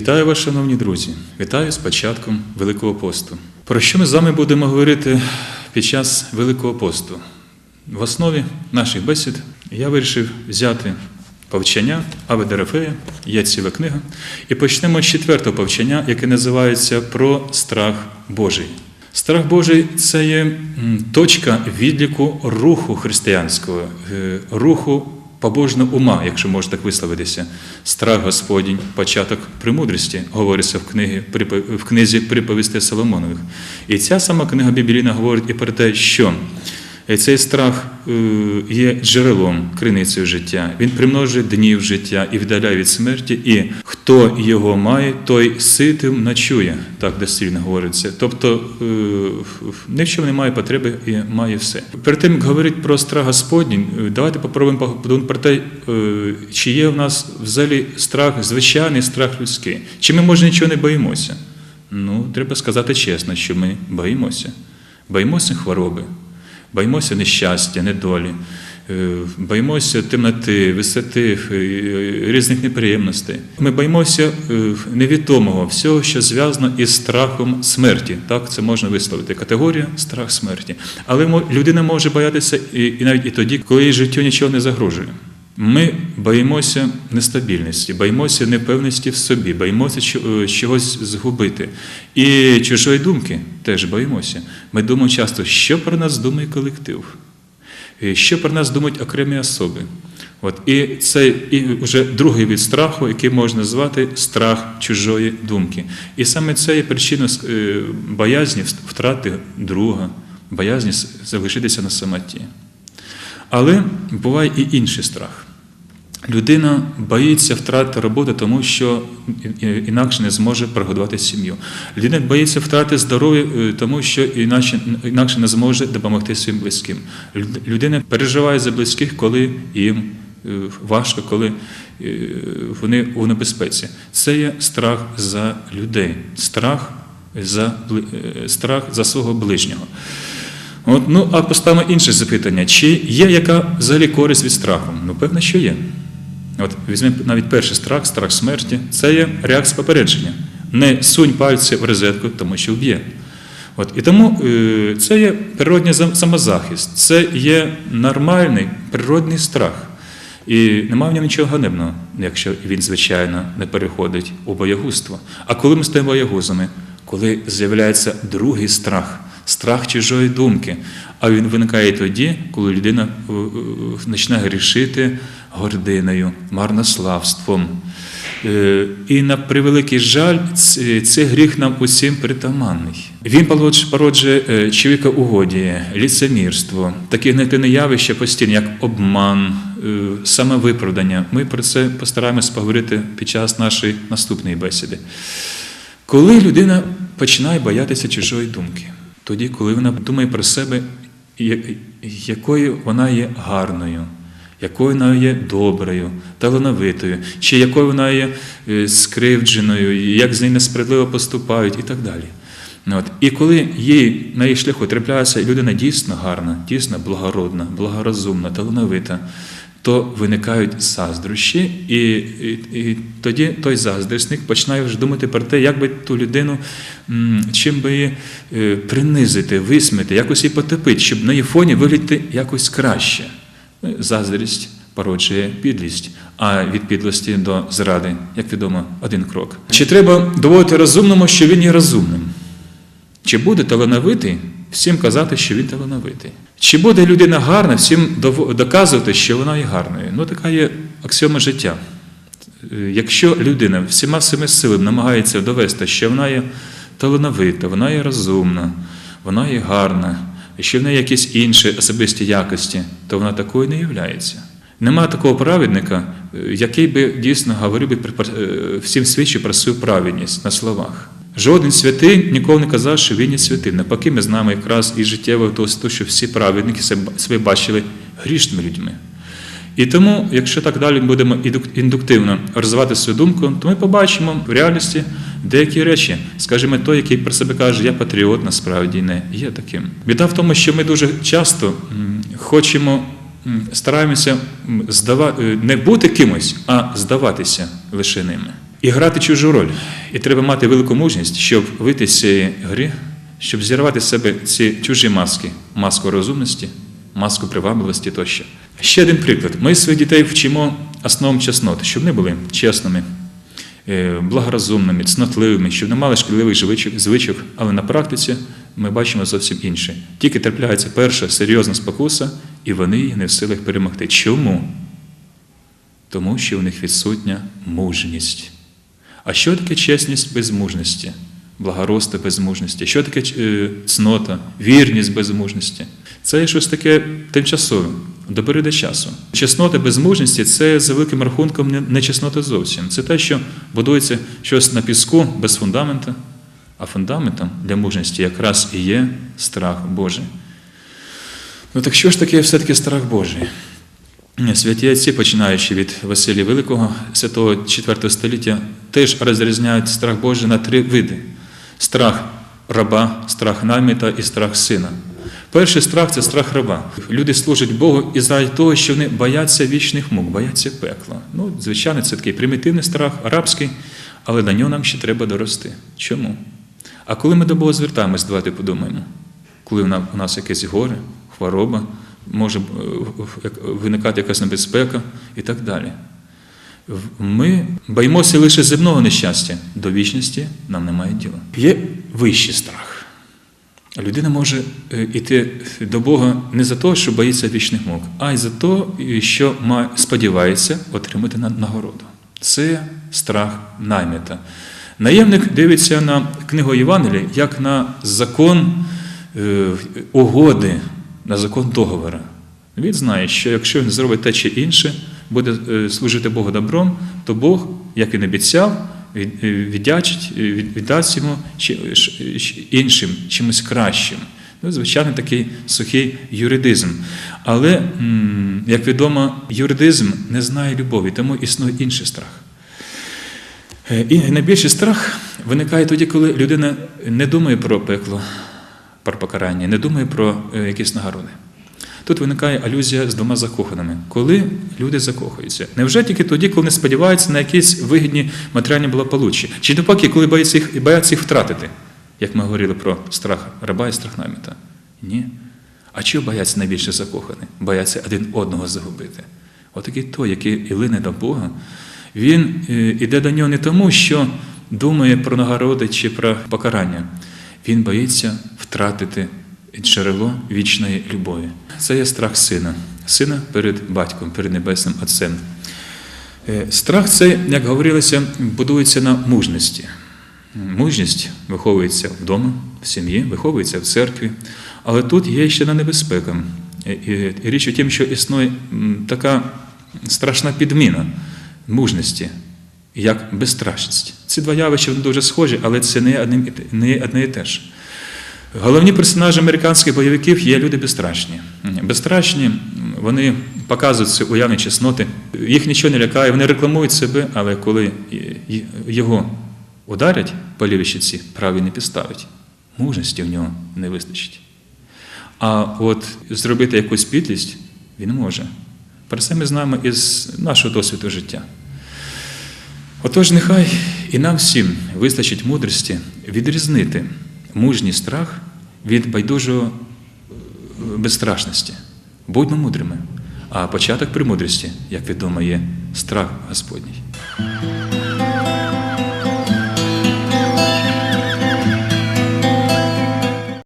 Вітаю вас, шановні друзі! Вітаю з початком Великого посту. Про що ми з вами будемо говорити під час Великого посту? В основі наших бесід я вирішив взяти повчання Аве Дерефея, є ціла книга, і почнемо з четвертого повчання, яке називається Про страх Божий. Страх Божий це є точка відліку руху християнського, е, руху побожного ума, якщо можна так висловитися. Страх Господінь, початок премудрості, говориться в, книгі, припо- в книзі приповісти Соломонових. І ця сама книга біблійна говорить і про те, що цей страх е, є джерелом, криницею життя. Він примножує днів життя і віддаляє від смерті. І хто його має, той ситим ночує, так дослівно говориться. Тобто е, ні в чому немає потреби і має все. Перед тим, як говорити про страх Господній, е, давайте попробуємо подумати про те, чи є в нас взагалі страх, звичайний страх людський, чи ми може нічого не боїмося. Ну, треба сказати чесно, що ми боїмося. Боїмося хвороби, боїмося нещастя, недолі, баймося боїмося темноти, висоти, е, різних неприємностей. Ми боїмося е, невідомого, всього, що зв'язано із страхом смерті. Так, це можна висловити. Категорія страх смерті. Але людина може боятися і навіть і тоді, коли її життю нічого не загрожує. Ми боїмося нестабільності, боїмося непевності в собі, боїмося е, чогось згубити. І чужої думки теж боїмося. Ми думаємо часто, що про нас думає колектив, що про нас думають окремі особи. От, і це і вже другий від страху, який можна звати страх чужої думки. І саме це є причина е, боязні втрати друга, боязні залишитися на самоті. Але буває і інший страх. Людина боїться втрати роботи, тому що інакше не зможе прогодувати сім'ю. Людина боїться втрати здоров'я, е, тому що інакше, інакше не зможе допомогти своїм близьким. Людина переживає за близьких, коли їм е, важко, коли е, вони у небезпеці. Це є страх за людей, страх за, страх за свого ближнього. От, ну, а поставимо інше запитання: чи є яка взагалі користь від страху? Ну, певно, що є. От візьмемо навіть перший страх, страх смерті, це є реакція попередження. Не сунь пальці в розетку, тому що вб'є. От, і тому е, це є природній зам- самозахист, це є нормальний природний страх. І немає в ньому нічого ганебного, якщо він, звичайно, не переходить у боягузтво. А коли ми стаємо боягузами, коли з'являється другий страх, страх чужої думки, а він виникає тоді, коли людина е, е, грішити гординою, марнославством. Е, І на превеликий жаль, цей гріх нам усім притаманний. Він породжує чоловіка угодіє, ліцемірство, такі негативні явища постійні, як обман, самовиправдання. Ми про це постараємось поговорити під час нашої наступної бесіди. Коли людина починає боятися чужої думки, тоді, коли вона думає про себе, якою вона є гарною, якою вона є доброю, талановитою, чи якою вона є е, скривдженою, як з нею несправедливо поступають і так далі. От. І коли їй на її шляху трапляється людина дійсно гарна, дійсно благородна, благорозумна, талановита, то виникають заздрощі, і, і, і тоді той заздрісник починає вже думати про те, як би ту людину, чим би її е, принизити, висмити, якось її потопити, щоб на її фоні виглядати якось краще. Е, Заздрість породжує підлість, а від підлості до зради, як відомо, один крок. Чи треба доводити розумному, що він є розумним? Чи буде талановитий всім казати, що він талановитий? Чи буде людина гарна, всім доказувати, що вона є гарною? Ну, така є аксіома життя. Е, Якщо людина всіма своїми силами намагається довести, що вона є талановита, вона є розумна, вона є гарна, і що в неї якісь інші особисті якості, то вона такою не являється. Нема такого праведника, е, який би дійсно говорив би е, всім свідчі про свою праведність на словах. Жоден святий ніколи не казав, що він є святим. Навпаки, ми знаємо якраз із життєвого досвіду, що всі праведники себе- бачили грішними людьми. І тому, якщо так далі будемо індуктивно розвивати свою думку, то ми побачимо в реальності деякі речі. Скажімо, той, який про себе каже, я патріот, насправді не є таким. Біда в тому, що ми дуже часто хочемо, стараємося м, здава... е, не бути кимось, а здаватися лише ними. І грати чужу роль. І треба мати велику мужність, щоб вийти з цієї гри, щоб зірвати з себе ці чужі маски, маску розумності, маску привабливості тощо. Ще один приклад. Ми своїх дітей вчимо основам чесноти, щоб вони були чесними, е, благорозумними, цнотливими, щоб не мали шкідливих звичок, але на практиці ми бачимо зовсім інше. Тільки трапляється перша серйозна спокуса, і вони її не в силах перемогти. Чому? Тому що у них відсутня мужність. А що таке чесність без мужності? Благородство без мужності? Що таке е, цнота, вірність без мужності? Це щось таке тимчасове, до періоду часу. Чеснота без мужності це за великим рахунком не- чеснота зовсім. Це те, що будується щось на піску без фундамента, а фундаментом для мужності якраз і є страх Божий. Ну так що ж таке все-таки страх Божий? Святі отці, починаючи від Василія Великого, святого IV століття, теж розрізняють страх Божий на три види: страх раба, страх наймита і страх сина. Перший страх це страх раба. Люди служать Богу із за того, що вони бояться вічних мук, бояться пекла. Ну, звичайно, це такий примітивний страх, арабський, але до нього нам ще треба дорости. Чому? А коли ми до Бога звертаємось, давайте подумаємо, коли у нас якесь горе, хвороба, може е, виникати якась небезпека і так далі. Ми боїмося лише земного нещастя, до вічності нам немає діла. Є вищий страх. Людина може е, йти до Бога не за те, що боїться вічних мук, а й за те, що сподівається отримати нагороду. Це страх наймита. Наємник дивиться на книгу Євангелія як на закон е, угоди, на закон договора. Він знає, що якщо він зробить те чи інше, буде е, служити Богу добром, то Бог, як він обіцяв, е, віддячить, е, віддасть йому іншим, чимось кращим. Ну, звичайно, такий сухий юридизм. Але, як відомо, юридизм не знає любові, тому існує інший страх. І найбільший страх виникає тоді, коли людина не думає про пекло, про покарання, не думає про якісь нагороди. Тут виникає алюзія з двома закоханими. Коли люди закохуються? Невже тільки тоді, коли не сподіваються на якісь вигідні матеріальні благополуччя? Чи навпаки, коли бояться їх, бояться їх втратити, як ми говорили про страх раба і страх наймита? Ні. А чого бояться найбільше закохані? Бояться один одного загубити. Отакий той, який і лине до Бога, він е, іде до нього не тому, що думає про нагороди чи про покарання. Він боїться втратити джерело вічної любові. Це є страх сина, сина перед батьком, перед небесним Отцем. Е, Страх це, як говорилося, будується на мужності. Мужність виховується вдома, в сім'ї, виховується в церкві. Але тут є ще на небезпека. І- і- Річ у тім, що існує така страшна підміна мужності, як безстрашність. Ці два явища дуже схожі, але це не одне і те ж. Головні персонажі американських бойовиків є люди безстрашні. Безстрашні, вони показують ці уявні чесноти, їх нічого не лякає, вони рекламують себе, але коли його ударять по лівій щиці, правий не підставить. Мужності в нього не вистачить. А от зробити якусь підлість він може. Про це ми знаємо із нашого досвіду життя. Отож, нехай і нам всім вистачить мудрості відрізнити мужній страх від байдужого е, безстрашності. Будьмо мудрими. А початок премудрості, як відомо, є страх Господній.